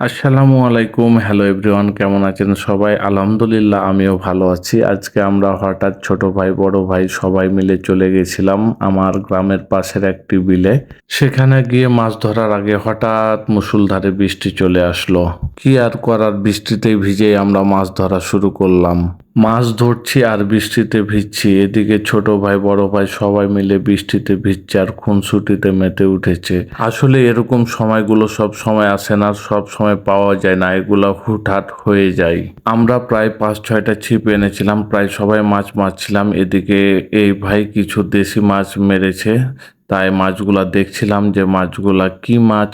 আসসালামু আলাইকুম, hello everyone, কেমন আছেন সবাই? আলহামদুলিল্লাহ, আমিও ভালো আছি। আজকে আমরা হঠাৎ ছোট ভাই, বড় ভাই সবাই মিলে চলে গেছিলাম আমার গ্রামের পাশের একটি বিলে। সেখানে গিয়ে মাছ ধরার আগে হঠাৎ মুসুলধারে বৃষ্টি চলে আসলো। কি আর করার বৃষ্টিতে ভিজে আমরা মাছ ধরা শুরু করলাম। মাছ ধরছি আর বৃষ্টিতে ভিজছি। এদিকে ছোট ভাই, বড় ভাই সবাই মিলে বৃষ্টিতে ভিজছে আর খুনসুটিতে মেতে উঠেছে। আসলে এরকম সময়গুলো সব সময় আসে না, সব সময় পাওয়া যায় না, এগুলো হুটহাট হয়ে যায়। আমরা প্রায় পাঁচ, ছয়টা ছিপ এনেছিলাম, প্রায় সবাই মাছ মারছিলাম। এদিকে এই ভাই কিছু দেশি মাছ মেরেছে। তাই মাছগুলা দেখছিলাম যে মাছগুলা কি মাছ।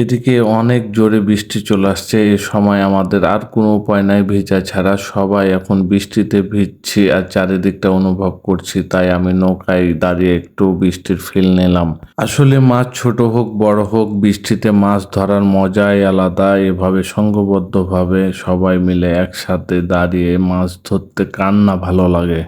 এদিকে অনেক জোরে বৃষ্টি চলে আসছে, এ সময় আমাদের আর কোনো উপায় নাই, ভেজা ছাড়া সবাই এখন বৃষ্টিতে ভিজছি আর চারিদিকটা অনুভব করছি, তাই আমি নৌকায় দাঁড়িয়ে একটু বৃষ্টির ফিল নিলাম। আসলে মাছ ছোট হোক, বড় হোক, বৃষ্টিতে মাছ ধরার মজাই আলাদা, এভাবে সংঘবদ্ধভাবে সবাই মিলে একসাথে দাঁড়িয়ে মাছ ধরতে কান্না ভালো লাগে।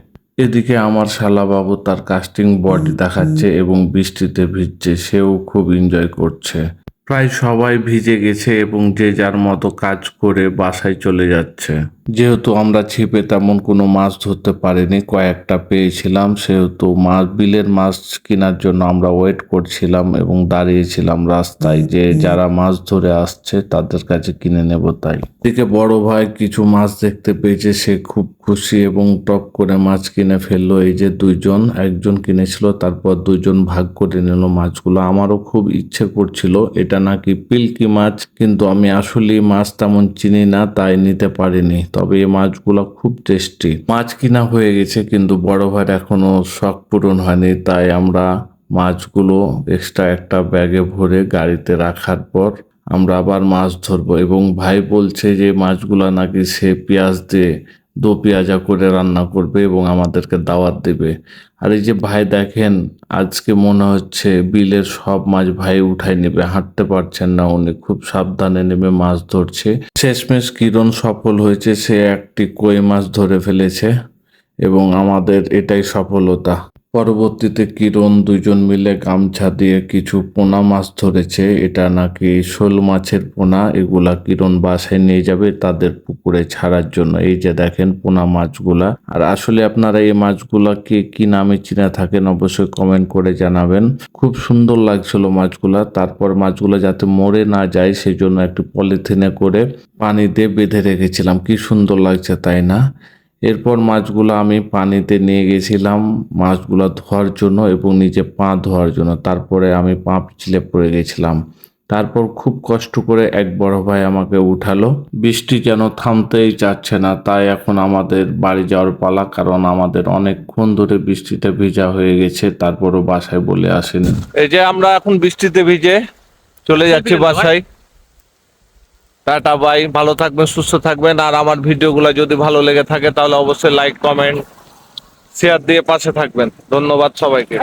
এদিকে আমার শালাবাবু তার কাস্টিং বডি দেখাচ্ছে এবং বৃষ্টিতে ভিজছে, সেও খুব এনজয় করছে। প্রায় সবাই ভিজে গেছে এবং যে যার মতো কাজ করে বাসায় চলে যাচ্ছে। যেহেতু আমরা ছিপে তেমন কোনো মাছ ধরতে পারিনি কয়েকটা পেয়েছিলাম। সেহেতু মাছ বিলের মাছ কেনার জন্য আমরা ওয়েট করছিলাম এবং দাঁড়িয়েছিলাম রাস্তায় যে যারা মাছ ধরে আসছে তাদের কাছে কিনে নেব তাই। এদিকে বড় ভাই কিছু মাছ দেখতে পেয়েছে সে খুব খুশি এবং টপ করে মাছ কিনে ফেলল। এই যে দুইজন একজন কিনেছিল তারপর দুইজন ভাগ করে নিল মাছগুলো। আমারও খুব ইচ্ছে করছিল এটা নাকি পিল্কি মাছ কিন্তু আমি আসলে মাছ তেমন চিনি না তাই নিতে পারিনি। তবে এই মাছগুলো খুব টেস্টি। মাছ কিনা হয়ে গেছে, কিন্তু বড় ভাইয়ের এখনও শখ পূরণ হয়নি, তাই আমরা মাছগুলো এক্সট্রা একটা ব্যাগে ভরে গাড়িতে রাখার পর আমরা আবার মাছ ধরবো। এবং ভাই বলছে যে, মাছগুলো নাকি সে পেঁয়াজ দিয়ে দো পেঁয়াজা করে রান্না করবে এবং আমাদেরকে দাওয়াত দেবে। আর এই যে ভাই দেখেন, আজকে মনে হচ্ছে বিলের সব মাছ ভাই উঠাই নেবে, হাঁটতে পারছেন না উনি, খুব সাবধানে নেমে মাছ ধরছে। শেষমেশ কিরণ সফল হয়েছে, সে একটি কই মাছ ধরে ফেলেছে এবং আমাদের এটাই সফলতা। পরবর্তীতে কিরণ দুজন মিলে গামছা দিয়ে কিছু পোনা মাছ ধরেছে। এটা নাকি শোল মাছের পোনা? এগুলা কিরণ বাসায় নিয়ে যাবে তাদের পুকুরে ছাড়ার জন্য। এই যে দেখেন পোনা মাছগুলা। আর আসলে আপনারা এই মাছগুলা কে কি নামে চিনে থাকেন অবশ্যই কমেন্ট করে জানাবেন। খুব সুন্দর লাগছিল মাছগুলা। তারপর মাছগুলো যাতে মরে না যায় সেই জন্য একটু পলিথিনে করে পানি দিয়ে বেঁধে রেখেছিলাম। কি সুন্দর লাগছে, তাই না? এরপর মাছগুলো আমি পানিতে নিয়ে গেছিলাম মাছগুলো ধোয়ার জন্য এবং নিজে পা ধোয়ার জন্য। তারপরে আমি পা পিছলে পড়ে গেছিলাম। তারপর খুব কষ্ট করে এক বড় ভাই আমাকে উঠালো। বৃষ্টি যেন থামতেই যাচ্ছে না তাই এখন আমাদের বাড়ি যাওয়ার পালা কারণ আমাদের অনেকক্ষণ ধরে বৃষ্টিতে ভিজা হয়ে গেছে তারপরও বাসায় বলে আসেনি। এই যে আমরা এখন বৃষ্টিতে ভিজে চলে যাচ্ছি বাসায়। Tata, bye. ভালো থাকবেন, সুস্থ থাকবেন। আর আমার ভিডিওগুলো যদি ভালো লেগে থাকে, তাহলে অবশ্যই লাইক কমেন্ট শেয়ার দিয়ে পাশে থাকবেন। ধন্যবাদ সবাইকে।